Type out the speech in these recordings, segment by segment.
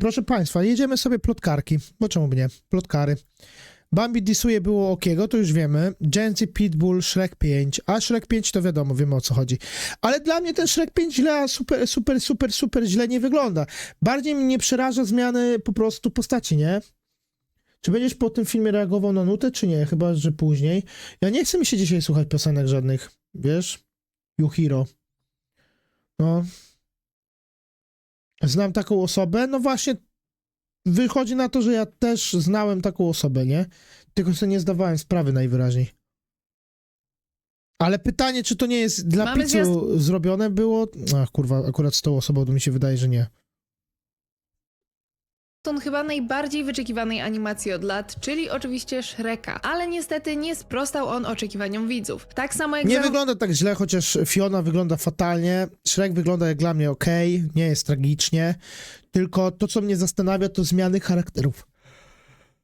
Proszę Państwa, jedziemy sobie plotkarki, bo czemu nie? Plotkary. Bambi disuje było Okiego, to już wiemy. Genzy, Pitbull, Shrek 5. A Shrek 5 to wiadomo, wiemy o co chodzi. Ale dla mnie ten Shrek 5 źle, super, super, super, super źle nie wygląda. Bardziej mnie przeraża zmiany po prostu postaci, nie? Czy będziesz po tym filmie reagował na nutę, czy nie? Chyba, że później. Ja nie chcę mi się dzisiaj słuchać piosenek żadnych, wiesz? Yuhiro. No. Znam taką osobę, no właśnie wychodzi na to, że ja też znałem taką osobę, nie? Tylko sobie nie zdawałem sprawy najwyraźniej. Ale pytanie, czy to nie jest dla Mamy Picu zrobione było? Ach, kurwa, akurat z tą osobą to mi się wydaje, że nie. Zwiastun chyba najbardziej wyczekiwanej animacji od lat, czyli oczywiście Shreka. Ale niestety nie sprostał on oczekiwaniom widzów. Tak samo jak Nie za... wygląda tak źle, chociaż Fiona wygląda fatalnie. Shrek wygląda jak dla mnie ok, nie jest tragicznie. Tylko to, co mnie zastanawia, to zmiany charakterów.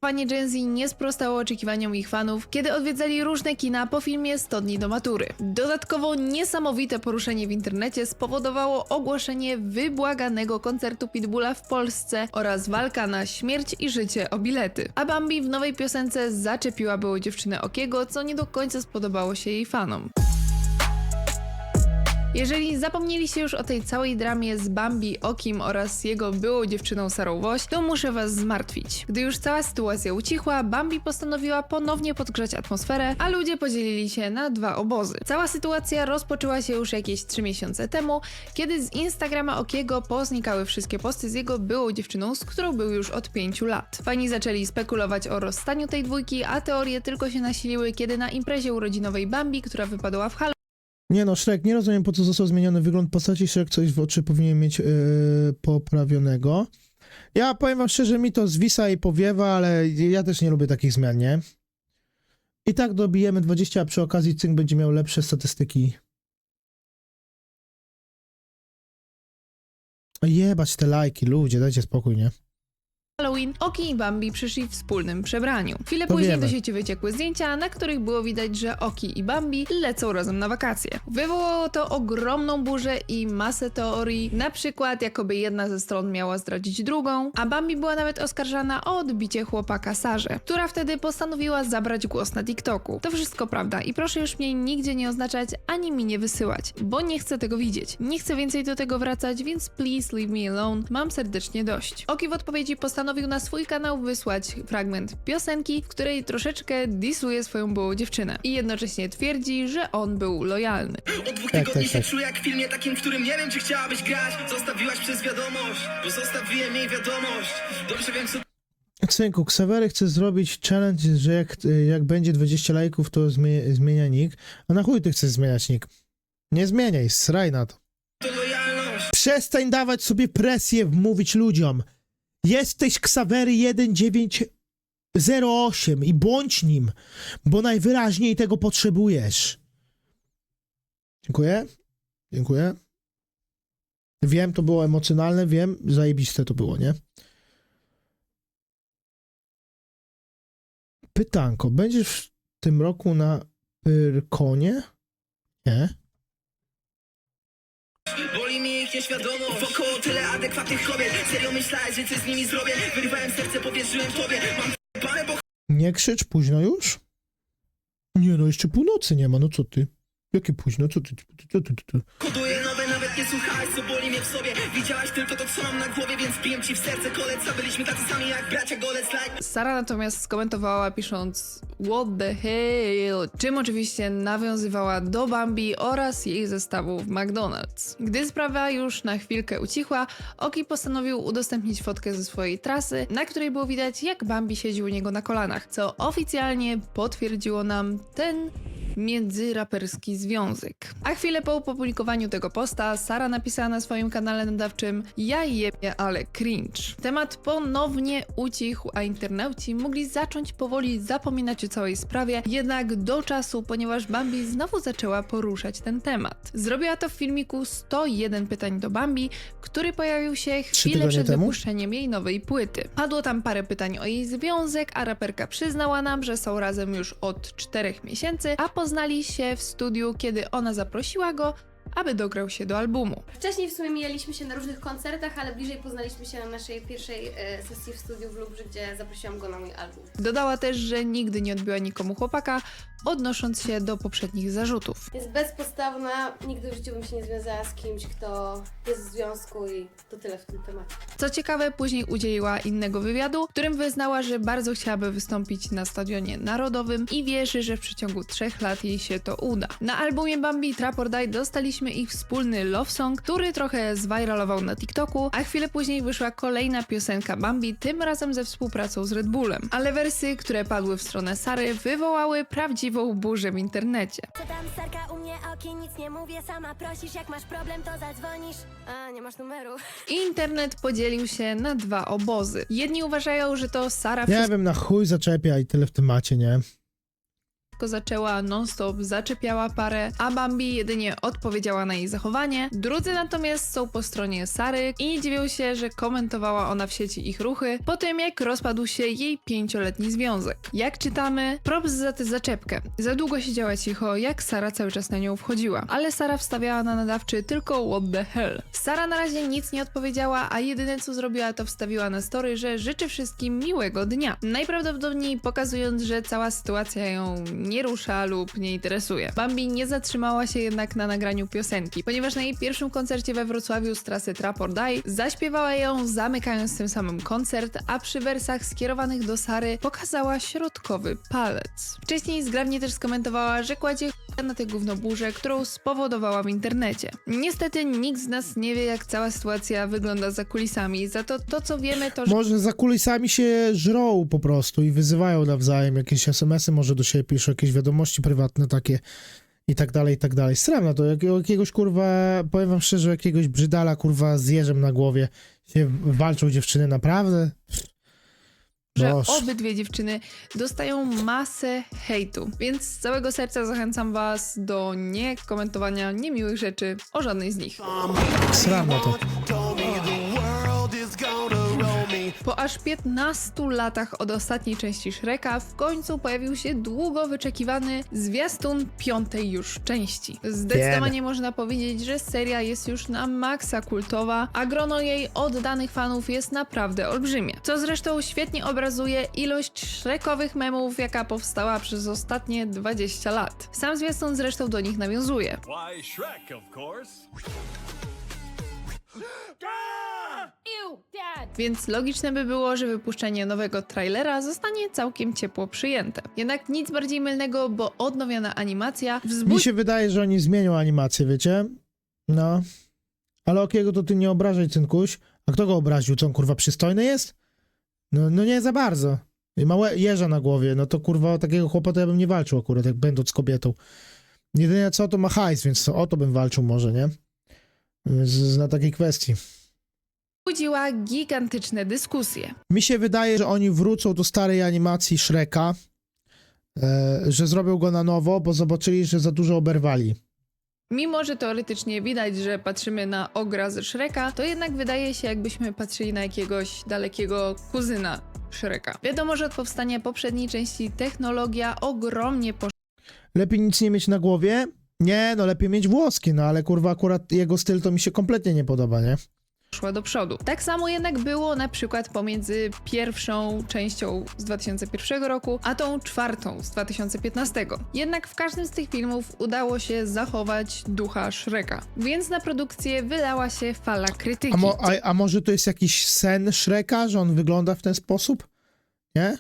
Panie Gen Z nie sprostało oczekiwaniom ich fanów, kiedy odwiedzali różne kina po filmie 100 dni do matury. Dodatkowo niesamowite poruszenie w internecie spowodowało ogłoszenie wybłaganego koncertu Pitbulla w Polsce oraz walka na śmierć i życie o bilety. A Bambi w nowej piosence zaczepiła było dziewczynę Okiego, co nie do końca spodobało się jej fanom. Jeżeli zapomnieliście już o tej całej dramie z Bambi, Okim oraz jego byłą dziewczyną Sarą Woś, to muszę was zmartwić. Gdy już cała sytuacja ucichła, Bambi postanowiła ponownie podgrzać atmosferę, a ludzie podzielili się na dwa obozy. Cała sytuacja rozpoczęła się już jakieś 3 miesiące temu, kiedy z Instagrama Okiego poznikały wszystkie posty z jego byłą dziewczyną, z którą był już od 5 lat. Fani zaczęli spekulować o rozstaniu tej dwójki, a teorie tylko się nasiliły, kiedy na imprezie urodzinowej Bambi, która wypadła w Halloween, Nie no, Shrek, nie rozumiem po co został zmieniony wygląd postaci. Shrek coś w oczy powinien mieć yy, poprawionego. Ja powiem wam szczerze, mi to zwisa i powiewa, ale ja też nie lubię takich zmian, nie? I tak dobijemy 20, a przy okazji Cynk będzie miał lepsze statystyki. Jebać te lajki, ludzie, dajcie spokój, nie? Halloween Oki i Bambi przyszli w wspólnym przebraniu. Chwilę To później wiemy. do sieci wyciekły zdjęcia, na których było widać, że Oki i Bambi lecą razem na wakacje. Wywołało to ogromną burzę i masę teorii, na przykład jakoby jedna ze stron miała zdradzić drugą, a Bambi była nawet oskarżana o odbicie chłopaka Sarze, która wtedy postanowiła zabrać głos na TikToku. To wszystko prawda i proszę już mnie nigdzie nie oznaczać, ani mi nie wysyłać, bo nie chcę tego widzieć. Nie chcę więcej do tego wracać, więc please leave me alone. Mam serdecznie dość. Oki w odpowiedzi postanowił na swój kanał wysłać fragment piosenki, w której troszeczkę disuje swoją byłą dziewczynę i jednocześnie twierdzi, że on był lojalny. Od dwóch Tak, tygodni tak, się tak. czuję jak w filmie takim, w którym nie wiem, czy chciałabyś grać. Zostawiłaś przez wiadomość, bo zostawiłem jej wiadomość. Dobrze wiem, co Synku, Ksawery chce zrobić challenge, że jak, jak będzie 20 lajków, to zmienia, zmienia nick. A na chuj ty chcesz zmieniać nick? Nie zmieniaj, sraj na to. to lojalność. Przestań dawać sobie presję mówić ludziom. Jesteś Ksawery 1908 i bądź nim, bo najwyraźniej tego potrzebujesz. Dziękuję. Dziękuję. Wiem, to było emocjonalne, wiem, zajebiste to było, nie? Pytanko, będziesz w tym roku na Pyrkonie? Nie. Wokoło tyle adekwatnych kobiet. Serio myślałeś, że coś z nimi zrobię. Wyrwałem serce, powierzyłem tobie. Mam bo Nie krzycz, późno już? Nie no, jeszcze północy nie ma, no co ty? Jakie późno, co ty? Co ty, ty, ty? nowe, nawet co boli mnie w sobie. Widziałaś tylko to, co mam na głowie, więc biję ci w serce kolec. A byliśmy tacy sami jak bracia Golec, like. Sara natomiast skomentowała pisząc What the hell? Czym oczywiście nawiązywała do Bambi oraz jej zestawu w McDonald's. Gdy sprawa już na chwilkę ucichła, Oki postanowił udostępnić fotkę ze swojej trasy, na której było widać jak Bambi siedzi u niego na kolanach, co oficjalnie potwierdziło nam ten międzyraperski związek. A chwilę po opublikowaniu tego posta Sara napisała na swoim kanale nadawczym Ja jebie, ale cringe. Temat ponownie ucichł, a internauci mogli zacząć powoli zapominać o całej sprawie, jednak do czasu, ponieważ Bambi znowu zaczęła poruszać ten temat. Zrobiła to w filmiku 101 pytań do Bambi, który pojawił się chwilę przed temu? wypuszczeniem jej nowej płyty. Padło tam parę pytań o jej związek, a raperka przyznała nam, że są razem już od 4 miesięcy, a poznali się w studiu, kiedy ona zaprosiła go, aby dograł się do albumu. Wcześniej w sumie mijaliśmy się na różnych koncertach, ale bliżej poznaliśmy się na naszej pierwszej e, sesji w studiu w Lubrze, gdzie zaprosiłam go na mój album. Dodała też, że nigdy nie odbiła nikomu chłopaka, odnosząc się do poprzednich zarzutów. Jest bezpodstawna, nigdy w życiu bym się nie związała z kimś, kto jest w związku i to tyle w tym temacie. Co ciekawe, później udzieliła innego wywiadu, w którym wyznała, że bardzo chciałaby wystąpić na stadionie narodowym i wierzy, że w przeciągu trzech lat jej się to uda. Na albumie Bambi Trap or Dostaliśmy ich wspólny love song, który trochę zwajralował na TikToku, a chwilę później wyszła kolejna piosenka Bambi, tym razem ze współpracą z Red Bullem. Ale wersy, które padły w stronę Sary, wywołały prawdziwą burzę w internecie. Co tam sarka u mnie oki, nic nie mówię, sama prosisz, jak masz problem to zadzwonisz. A, nie masz numeru. Internet podzielił się na dwa obozy. Jedni uważają, że to Sara Nie wiem, na chuj zaczepia i tyle w temacie, nie? Wszystko zaczęła non-stop, zaczepiała parę, a Bambi jedynie odpowiedziała na jej zachowanie. Drudzy natomiast są po stronie Sary i nie dziwią się, że komentowała ona w sieci ich ruchy po tym, jak rozpadł się jej pięcioletni związek. Jak czytamy, props za tę zaczepkę. Za długo siedziała cicho, jak Sara cały czas na nią wchodziła, ale Sara wstawiała na nadawczy tylko what the hell. Sara na razie nic nie odpowiedziała, a jedyne co zrobiła to wstawiła na story, że życzy wszystkim miłego dnia. Najprawdopodobniej pokazując, że cała sytuacja ją nie rusza lub nie interesuje. Bambi nie zatrzymała się jednak na nagraniu piosenki, ponieważ na jej pierwszym koncercie we Wrocławiu z trasy Trap or Die zaśpiewała ją zamykając tym samym koncert, a przy wersach skierowanych do Sary pokazała środkowy palec. Wcześniej zgrabnie też skomentowała, że kładzie na tę gównoburzę, którą spowodowała w internecie. Niestety nikt z nas nie wie jak cała sytuacja wygląda za kulisami, za to to co wiemy to, że Może za kulisami się żrą po prostu i wyzywają nawzajem, jakieś SMS-y może do siebie piszą, jakieś wiadomości prywatne takie i tak dalej, i tak dalej. Sram na to, jak, jakiegoś kurwa, powiem wam szczerze, jakiegoś brzydala kurwa z jeżem na głowie się walczą dziewczyny, naprawdę? że Boż. obydwie dziewczyny dostają masę hejtu. Więc z całego serca zachęcam Was do nie komentowania niemiłych rzeczy o żadnej z nich. Sram na to. Po aż 15 latach od ostatniej części Shreka w końcu pojawił się długo wyczekiwany zwiastun piątej już części. Zdecydowanie można powiedzieć, że seria jest już na maksa kultowa, a grono jej oddanych fanów jest naprawdę olbrzymie. Co zresztą świetnie obrazuje ilość Shrekowych memów, jaka powstała przez ostatnie 20 lat. Sam zwiastun zresztą do nich nawiązuje. Why, Shrek, of course. Więc logiczne by było, że wypuszczenie nowego trailera zostanie całkiem ciepło przyjęte. Jednak nic bardziej mylnego, bo odnowiona animacja Mi wzbudzi się wydaje, że oni zmienią animację, wiecie? No. Ale Okiego to ty nie obrażaj, cynkuś. A kto go obraził? Co on kurwa przystojny jest? No, no nie za bardzo. I małe jeża na głowie, no to kurwa o takiego chłopaka ja bym nie walczył akurat, jak będąc kobietą. Jedyne co, to ma hajs, więc o to bym walczył może, nie? Z, z, na takiej kwestii. Budziła gigantyczne dyskusje. Mi się wydaje, że oni wrócą do starej animacji Shreka, e, że zrobią go na nowo, bo zobaczyli, że za dużo oberwali. Mimo, że teoretycznie widać, że patrzymy na ogra ze Shreka, to jednak wydaje się, jakbyśmy patrzyli na jakiegoś dalekiego kuzyna Shreka. Wiadomo, że od powstania poprzedniej części technologia ogromnie Lepiej nic nie mieć na głowie? Nie, no lepiej mieć włoskie, no ale kurwa akurat jego styl to mi się kompletnie nie podoba, nie? Poszła do przodu. Tak samo jednak było na przykład pomiędzy pierwszą częścią z 2001 roku, a tą czwartą z 2015. Jednak w każdym z tych filmów udało się zachować ducha Shreka, więc na produkcję wylała się fala krytyki. A, mo, a, a może to jest jakiś sen Shreka, że on wygląda w ten sposób? Nie?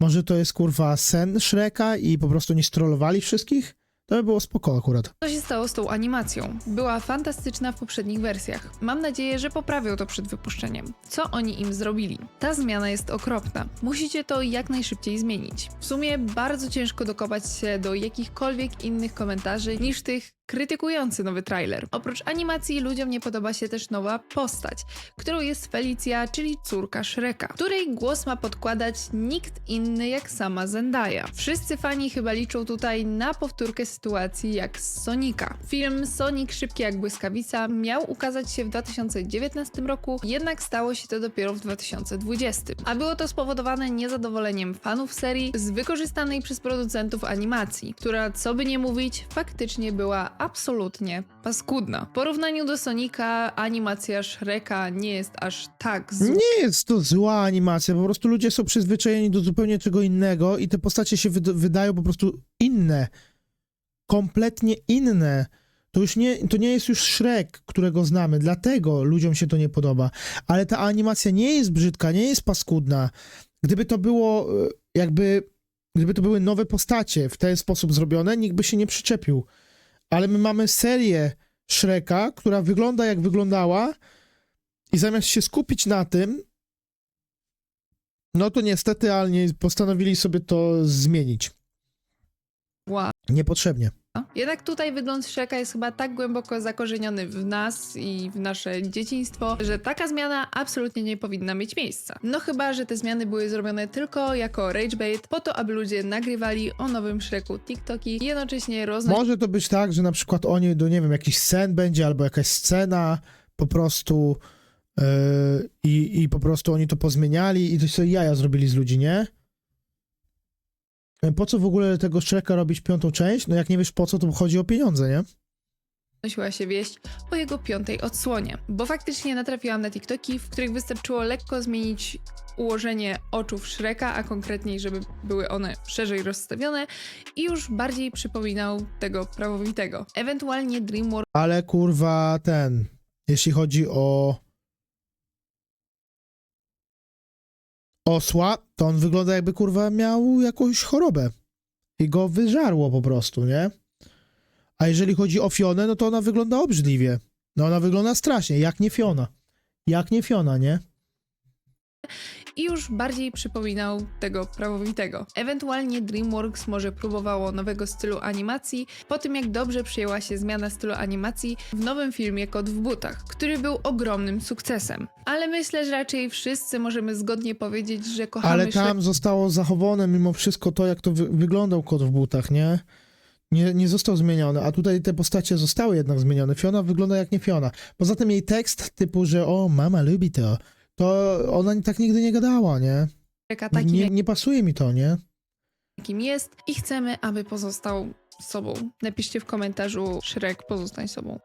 Może to jest kurwa sen Shreka i po prostu nie strollowali wszystkich? To by było spoko akurat. Co się stało z tą animacją? Była fantastyczna w poprzednich wersjach. Mam nadzieję, że poprawią to przed wypuszczeniem. Co oni im zrobili? Ta zmiana jest okropna. Musicie to jak najszybciej zmienić. W sumie bardzo ciężko dokopać się do jakichkolwiek innych komentarzy niż tych krytykujący nowy trailer. Oprócz animacji ludziom nie podoba się też nowa postać, którą jest Felicia, czyli córka Shreka, której głos ma podkładać nikt inny jak sama Zendaya. Wszyscy fani chyba liczą tutaj na powtórkę sytuacji jak z Sonika. Film Sonic Szybki jak błyskawica miał ukazać się w 2019 roku, jednak stało się to dopiero w 2020. A było to spowodowane niezadowoleniem fanów serii z wykorzystanej przez producentów animacji, która co by nie mówić, faktycznie była absolutnie paskudna. W porównaniu do Sonika, animacja Shreka nie jest aż tak zła. Nie jest to zła animacja, po prostu ludzie są przyzwyczajeni do zupełnie czego innego i te postacie się wyd- wydają po prostu inne. Kompletnie inne. To już nie, to nie jest już Shrek, którego znamy, dlatego ludziom się to nie podoba. Ale ta animacja nie jest brzydka, nie jest paskudna. Gdyby to było e, jakby, gdyby to były nowe postacie w ten sposób zrobione, nikt by się nie przyczepił. Ale my mamy serię Shreka, która wygląda jak wyglądała i zamiast się skupić na tym, no to niestety, ale nie postanowili sobie to zmienić. Niepotrzebnie. Jednak tutaj wygląd Shreka jest chyba tak głęboko zakorzeniony w nas i w nasze dzieciństwo, że taka zmiana absolutnie nie powinna mieć miejsca. No chyba, że te zmiany były zrobione tylko jako rage bait, po to, aby ludzie nagrywali o nowym Shreku TikToki i jednocześnie roznosić Może to być tak, że na przykład oni, do nie wiem, jakiś scen będzie, albo jakaś scena po prostu yy, i, i po prostu oni to pozmieniali i to sobie jaja zrobili z ludzi, nie? Po co w ogóle tego Shreka robić piątą część? No jak nie wiesz po co, to chodzi o pieniądze, nie? nosiła się wieść o jego piątej odsłonie. Bo faktycznie natrafiłam na TikToki, w których wystarczyło lekko zmienić ułożenie oczów Shreka, a konkretniej, żeby były one szerzej rozstawione i już bardziej przypominał tego prawowitego. Ewentualnie DreamWorks Ale kurwa ten, jeśli chodzi o osła, to on wygląda jakby kurwa miał jakąś chorobę i go wyżarło po prostu, nie? A jeżeli chodzi o Fionę, no to ona wygląda obrzydliwie. No ona wygląda strasznie, jak nie Fiona. Jak nie Fiona, nie? I już bardziej przypominał tego prawowitego. Ewentualnie DreamWorks może próbowało nowego stylu animacji po tym, jak dobrze przyjęła się zmiana stylu animacji w nowym filmie Kot w butach, który był ogromnym sukcesem. Ale myślę, że raczej wszyscy możemy zgodnie powiedzieć, że kochamy Ale tam zostało zachowane mimo wszystko to, jak to wy wyglądał kot w butach, nie? Nie, nie został zmieniony, a tutaj te postacie zostały jednak zmienione. Fiona wygląda jak nie Fiona. Poza tym jej tekst typu, że o, mama lubi to, to ona tak nigdy nie gadała, nie? Takim, Nie, nie pasuje mi to, nie? jakim jest i chcemy, aby pozostał sobą. Napiszcie w komentarzu Shrek pozostań sobą.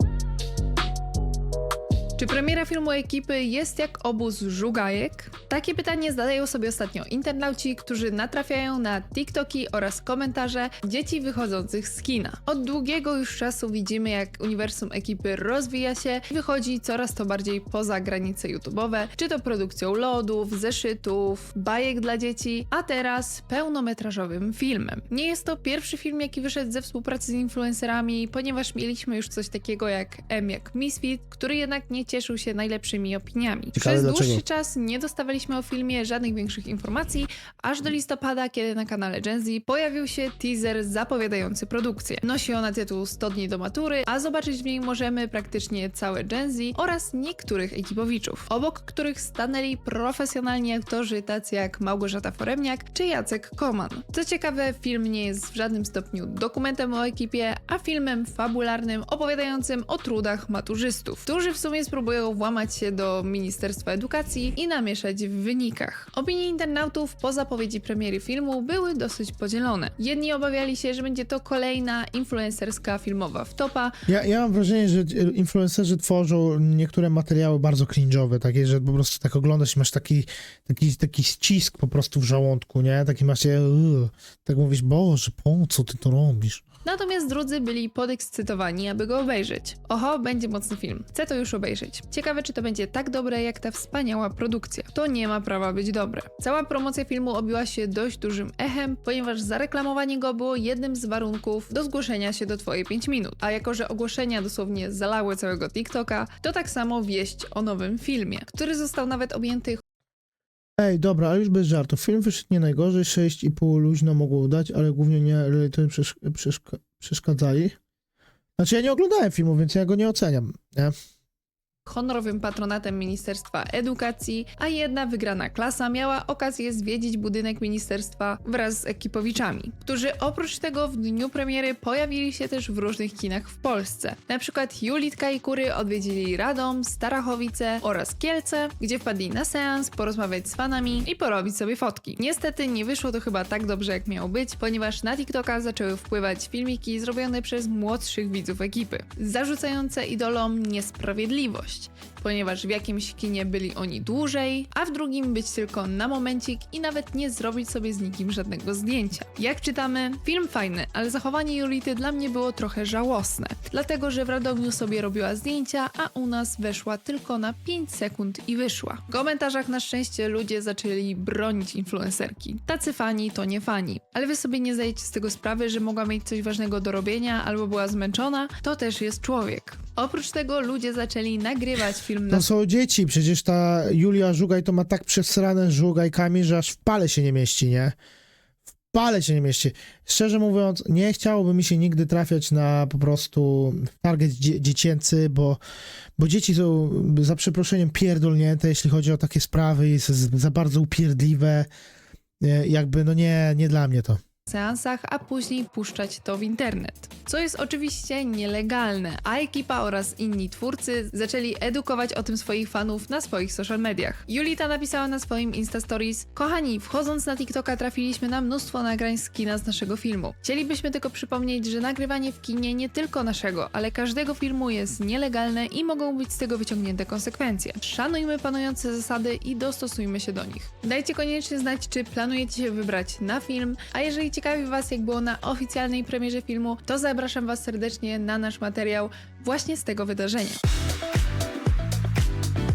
Czy premiera filmu ekipy jest jak obóz żugajek? Takie pytanie zadają sobie ostatnio internauci, którzy natrafiają na TikToki oraz komentarze dzieci wychodzących z kina. Od długiego już czasu widzimy, jak uniwersum ekipy rozwija się i wychodzi coraz to bardziej poza granice YouTube'owe, czy to produkcją lodów, zeszytów, bajek dla dzieci, a teraz pełnometrażowym filmem. Nie jest to pierwszy film, jaki wyszedł ze współpracy z influencerami, ponieważ mieliśmy już coś takiego jak M jak Misfit, który jednak nie cieszył się najlepszymi opiniami. Ciekawe Przez dlaczego. dłuższy czas nie dostawaliśmy o filmie żadnych większych informacji, aż do listopada, kiedy na kanale Gen Z pojawił się teaser zapowiadający produkcję. Nosi ona tytuł 100 dni do matury, a zobaczyć w niej możemy praktycznie całe Gen Z oraz niektórych ekipowiczów, obok których stanęli profesjonalni aktorzy tacy jak Małgorzata Foremniak czy Jacek Koman. Co ciekawe, film nie jest w żadnym stopniu dokumentem o ekipie, a filmem fabularnym opowiadającym o trudach maturzystów, którzy w sumie spróbują włamać się do Ministerstwa Edukacji i namieszać w wynikach. Opinie internautów po zapowiedzi premiery filmu były dosyć podzielone. Jedni obawiali się, że będzie to kolejna influencerska filmowa wtopa, Ja, ja mam wrażenie, że influencerzy tworzą niektóre materiały bardzo cringe'owe, takie, że po prostu tak oglądasz i masz taki, taki, taki ścisk po prostu w żołądku, nie? Taki masz, się, "Ugh". tak mówisz, Boże, po co ty to robisz? Natomiast drudzy byli podekscytowani, aby go obejrzeć. Oho, będzie mocny film. Chcę to już obejrzeć. Ciekawe, czy to będzie tak dobre, jak ta wspaniała produkcja. To nie ma prawa być dobre. Cała promocja filmu obiła się dość dużym echem, ponieważ zareklamowanie go było jednym z warunków do zgłoszenia się do Twojej 5 minut. A jako, że ogłoszenia dosłownie zalały całego TikToka, to tak samo wieść o nowym filmie, który został nawet objęty Ej, dobra, ale już bez żartów. Film wyszedł nie najgorzej, 6,5 luźno mogło dać, ale głównie nie relatorzy przesz przeszka przeszkadzali. Znaczy ja nie oglądałem filmu, więc ja go nie oceniam, nie? Honorowym patronatem Ministerstwa Edukacji, a jedna wygrana klasa miała okazję zwiedzić budynek ministerstwa wraz z ekipowiczami, którzy oprócz tego w dniu premiery pojawili się też w różnych kinach w Polsce. Na przykład Julitka i Kury odwiedzili Radom, Starachowice oraz Kielce, gdzie wpadli na seans, porozmawiać z fanami i porobić sobie fotki. Niestety nie wyszło to chyba tak dobrze jak miało być, ponieważ na TikToka zaczęły wpływać filmiki zrobione przez młodszych widzów ekipy, zarzucające idolom niesprawiedliwość, wolność ponieważ w jakimś kinie byli oni dłużej, a w drugim być tylko na momencik i nawet nie zrobić sobie z nikim żadnego zdjęcia. Jak czytamy, film fajny, ale zachowanie Julity dla mnie było trochę żałosne, dlatego że w Radomiu sobie robiła zdjęcia, a u nas weszła tylko na 5 sekund i wyszła. W komentarzach na szczęście ludzie zaczęli bronić influencerki. Tacy fani to nie fani, ale wy sobie nie zdajecie z tego sprawy, że mogła mieć coś ważnego do robienia albo była zmęczona, to też jest człowiek. Oprócz tego ludzie zaczęli nagrywać film na To są dzieci, przecież ta Julia Żugaj to ma tak przesrane żugajkami, że aż w pale się nie mieści, nie? W pale się nie mieści. Szczerze mówiąc, nie chciałoby mi się nigdy trafiać na po prostu target dzie- dziecięcy, bo, bo dzieci są za przeproszeniem pierdolnięte, jeśli chodzi o takie sprawy i są z- za bardzo upierdliwe. Nie, Jakby, no nie, nie dla mnie to. Seansach, a później puszczać to w internet. Co jest oczywiście nielegalne, a ekipa oraz inni twórcy zaczęli edukować o tym swoich fanów na swoich social mediach. Julita napisała na swoim Insta Stories: Kochani, wchodząc na TikToka trafiliśmy na mnóstwo nagrań z kina z naszego filmu. Chcielibyśmy tylko przypomnieć, że nagrywanie w kinie nie tylko naszego, ale każdego filmu jest nielegalne i mogą być z tego wyciągnięte konsekwencje. Szanujmy panujące zasady i dostosujmy się do nich. Dajcie koniecznie znać, czy planujecie się wybrać na film, a jeżeli ciekawi Was, jak było na oficjalnej premierze filmu, to zapraszam Was serdecznie na nasz materiał właśnie z tego wydarzenia.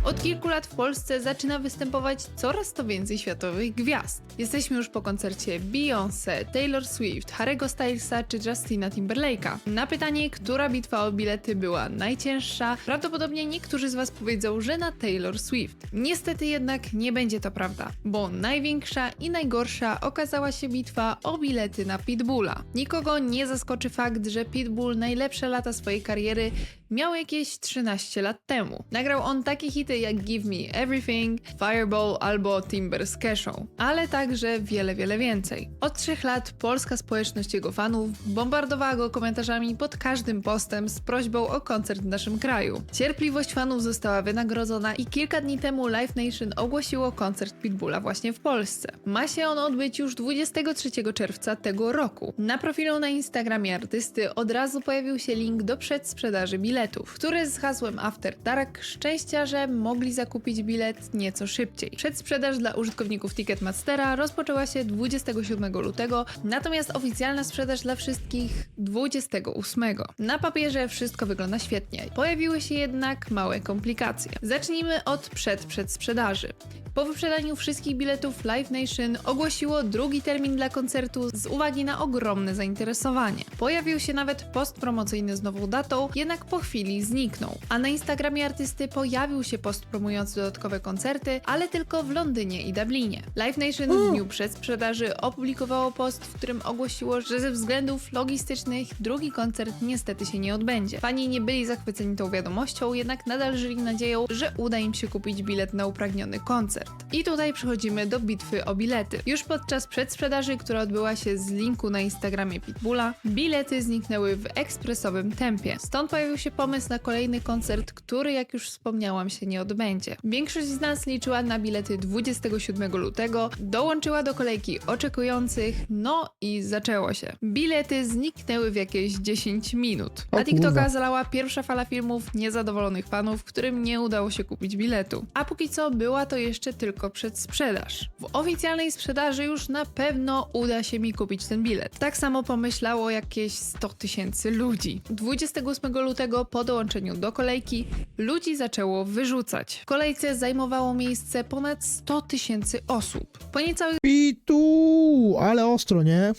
Od kilku lat w Polsce zaczyna występować coraz to więcej światowych gwiazd. Jesteśmy już po koncercie Beyoncé, Taylor Swift, Harry'ego Stylesa czy Justina Timberlake'a. Na pytanie, która bitwa o bilety była najcięższa, prawdopodobnie niektórzy z Was powiedzą, że na Taylor Swift. Niestety jednak nie będzie to prawda, bo największa i najgorsza okazała się bitwa o bilety na Pitbulla. Nikogo nie zaskoczy fakt, że Pitbull najlepsze lata swojej kariery miał jakieś 13 lat temu. Nagrał on takie hity jak Give Me Everything, Fireball albo Timber z Cashą, ale także wiele, wiele więcej. Od trzech lat polska społeczność jego fanów bombardowała go komentarzami pod każdym postem z prośbą o koncert w naszym kraju. Cierpliwość fanów została wynagrodzona i kilka dni temu Live Nation ogłosiło koncert Pitbulla właśnie w Polsce. Ma się on odbyć już 23 czerwca tego roku. Na profilu na Instagramie artysty od razu pojawił się link do przedsprzedaży biletów, który z hasłem After Dark szczęścia, że mogli zakupić bilet nieco szybciej. Przedsprzedaż dla użytkowników Ticketmastera rozpoczęła się 27 lutego, natomiast oficjalna sprzedaż dla wszystkich 28. Na papierze wszystko wygląda świetnie. Pojawiły się jednak małe komplikacje. Zacznijmy od przed-przedsprzedaży. Po wyprzedaniu wszystkich biletów Live Nation ogłosiło drugi termin dla koncertu z uwagi na ogromne zainteresowanie. Pojawił się nawet post promocyjny z nową datą, jednak po chwili zniknął. A na Instagramie artysty pojawił się post promujący dodatkowe koncerty, ale tylko w Londynie i Dublinie. Live Nation w dniu przedsprzedaży opublikowało post, w którym ogłosiło, że ze względów logistycznych drugi koncert niestety się nie odbędzie. Fani nie byli zachwyceni tą wiadomością, jednak nadal żyli nadzieją, że uda im się kupić bilet na upragniony koncert. I tutaj przechodzimy do bitwy o bilety. Już podczas przedsprzedaży, która odbyła się z linku na Instagramie Pitbulla, bilety zniknęły w ekspresowym tempie. Stąd pojawił się pomysł na kolejny koncert, który, jak już wspomniałam, się nie odbędzie. Większość z nas liczyła na bilety 27 lutego, dołączyła do kolejki oczekujących, no i zaczęło się. Bilety zniknęły w jakieś 10 minut. Na TikToka zalała pierwsza fala filmów niezadowolonych fanów, którym nie udało się kupić biletu. A póki co była to jeszcze tylko przedsprzedaż. W oficjalnej sprzedaży już na pewno uda się mi kupić ten bilet. Tak samo pomyślało jakieś 100 tysięcy ludzi. 28 lutego po dołączeniu do kolejki ludzi zaczęło wyrzucać. W kolejce zajmowało miejsce ponad 100 tysięcy osób. Po niecałych I tu, ale ostro, nie?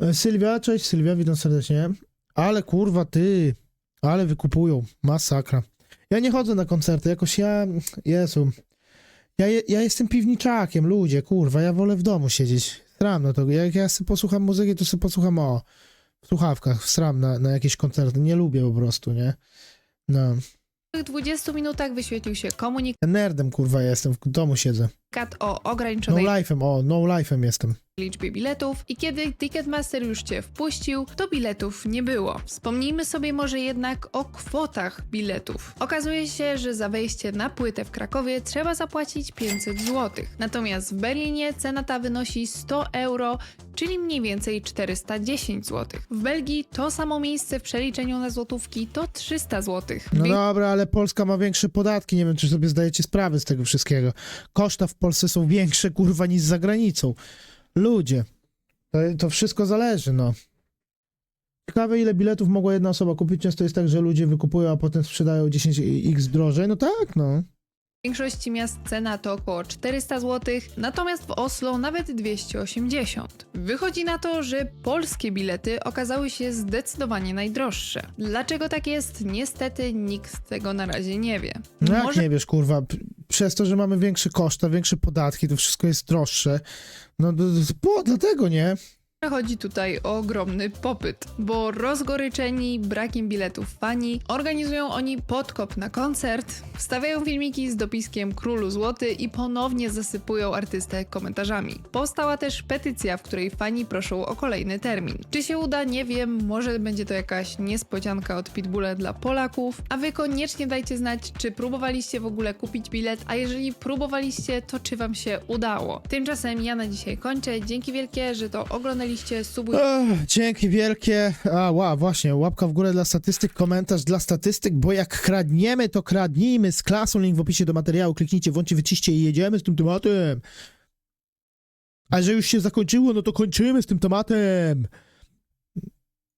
E, Sylwia, cześć Sylwia, witam serdecznie. Ale kurwa ty, ale wykupują, masakra. Ja nie chodzę na koncerty, jakoś ja, Jezu, ja, ja jestem piwniczakiem, ludzie, kurwa, ja wolę w domu siedzieć. Sram na to, jak ja sobie posłucham muzyki, to sobie posłucham o, w słuchawkach, sram na, na jakieś koncerty, nie lubię po prostu, nie? No. W 20 minutach wyświetlił się komunikat Nerdem, kurwa, jestem, w domu siedzę. O No ograniczonej life'em, o, no life'em jestem. liczbie biletów i kiedy Ticketmaster już cię wpuścił, to biletów nie było. Wspomnijmy sobie może jednak o kwotach biletów. Okazuje się, że za wejście na płytę w Krakowie trzeba zapłacić 500 zł. Natomiast w Berlinie cena ta wynosi 100 euro, czyli mniej więcej 410 zł. W Belgii to samo miejsce w przeliczeniu na złotówki to 300 zł. No dobra, ale Polska ma większe podatki, nie wiem, czy sobie zdajecie sprawę z tego wszystkiego. Koszta w Polsce są większe, kurwa, niż za granicą. Ludzie, to, to wszystko zależy, no. Ciekawe, ile biletów mogła jedna osoba kupić. Często jest tak, że ludzie wykupują, a potem sprzedają 10x drożej. No tak, no. W większości miast cena to około 400 zł, natomiast w Oslo nawet 280. Wychodzi na to, że polskie bilety okazały się zdecydowanie najdroższe. Dlaczego tak jest? Niestety nikt tego na razie nie wie. No jak Może nie wiesz, kurwa, przez to, że mamy większe koszta, większe podatki, to wszystko jest droższe. No, to, dlatego nie. Chodzi tutaj ogromny popyt, bo rozgoryczeni brakiem biletów fani organizują oni podkop na koncert, wstawiają filmiki z dopiskiem Królu Złoty i ponownie zasypują artystę komentarzami. Powstała też petycja, w której fani proszą o kolejny termin. Czy się uda, nie wiem, może będzie to jakaś niespodzianka od Pitbulla dla Polaków, a wy koniecznie dajcie znać, czy próbowaliście w ogóle kupić bilet, a jeżeli próbowaliście, to czy wam się udało. Tymczasem ja na dzisiaj kończę, dzięki wielkie, że to oglądaliście, subujcie dzięki wielkie. A, ła, właśnie, łapka w górę dla statystyk, komentarz dla statystyk, bo jak kradniemy, to kradnijmy z klasą. Link w opisie do materiału. Kliknijcie, włączcie, wyciście i jedziemy z tym tematem. A że już się zakończyło, no to kończymy z tym tematem.